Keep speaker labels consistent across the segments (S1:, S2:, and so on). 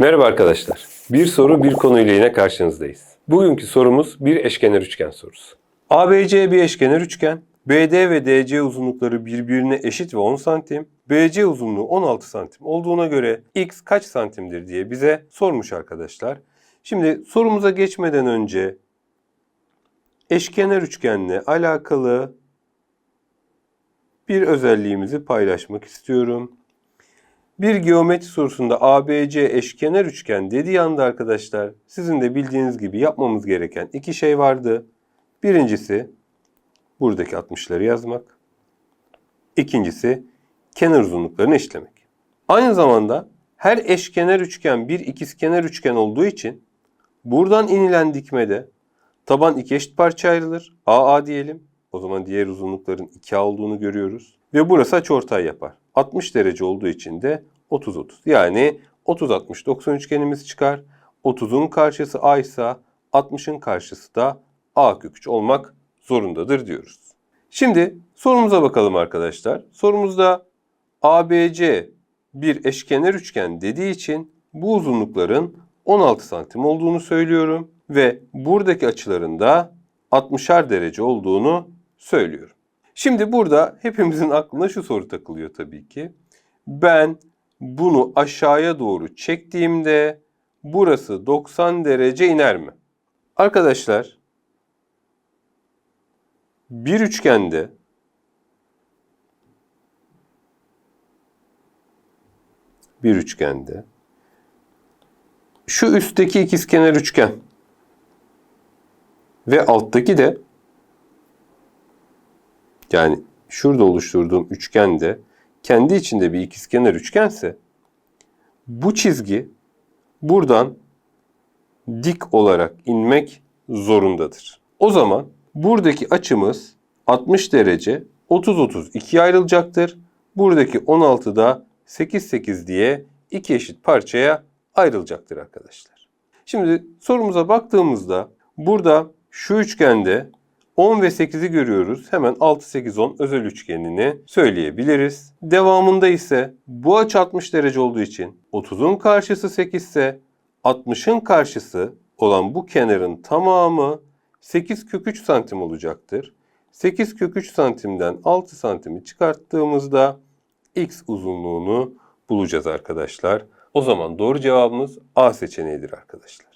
S1: Merhaba arkadaşlar. Bir soru bir konuyla yine karşınızdayız. Bugünkü sorumuz bir eşkenar üçgen sorusu. ABC bir eşkenar üçgen. BD ve DC uzunlukları birbirine eşit ve 10 santim. BC uzunluğu 16 santim olduğuna göre x kaç santimdir diye bize sormuş arkadaşlar. Şimdi sorumuza geçmeden önce eşkenar üçgenle alakalı bir özelliğimizi paylaşmak istiyorum. Bir geometri sorusunda ABC eşkenar üçgen dediği anda arkadaşlar sizin de bildiğiniz gibi yapmamız gereken iki şey vardı. Birincisi buradaki 60'ları yazmak. İkincisi kenar uzunluklarını eşitlemek. Aynı zamanda her eşkenar üçgen bir ikizkenar üçgen olduğu için buradan inilen dikmede taban iki eşit parça ayrılır. AA diyelim. O zaman diğer uzunlukların 2A olduğunu görüyoruz. Ve burası açıortay yapar. 60 derece olduğu için de 30-30. Yani 30-60-90 üçgenimiz çıkar. 30'un karşısı A ise 60'ın karşısı da A kök 3 olmak zorundadır diyoruz. Şimdi sorumuza bakalım arkadaşlar. Sorumuzda ABC bir eşkenar üçgen dediği için bu uzunlukların 16 santim olduğunu söylüyorum ve buradaki açıların da 60'ar derece olduğunu söylüyorum. Şimdi burada hepimizin aklına şu soru takılıyor tabii ki. Ben bunu aşağıya doğru çektiğimde burası 90 derece iner mi? Arkadaşlar bir üçgende bir üçgende şu üstteki ikizkenar üçgen ve alttaki de yani şurada oluşturduğum üçgen de kendi içinde bir ikizkenar üçgense bu çizgi buradan dik olarak inmek zorundadır. O zaman buradaki açımız 60 derece 30-30 ikiye ayrılacaktır. Buradaki 16 da 8-8 diye iki eşit parçaya ayrılacaktır arkadaşlar. Şimdi sorumuza baktığımızda burada şu üçgende 10 ve 8'i görüyoruz. Hemen 6, 8, 10 özel üçgenini söyleyebiliriz. Devamında ise bu açı 60 derece olduğu için 30'un karşısı 8 ise 60'ın karşısı olan bu kenarın tamamı 8 kök 3 santim olacaktır. 8 kök 3 santimden 6 santimi çıkarttığımızda x uzunluğunu bulacağız arkadaşlar. O zaman doğru cevabımız A seçeneğidir arkadaşlar.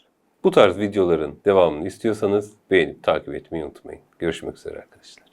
S1: Bu tarz videoların devamını istiyorsanız beğenip takip etmeyi unutmayın. Görüşmek üzere arkadaşlar.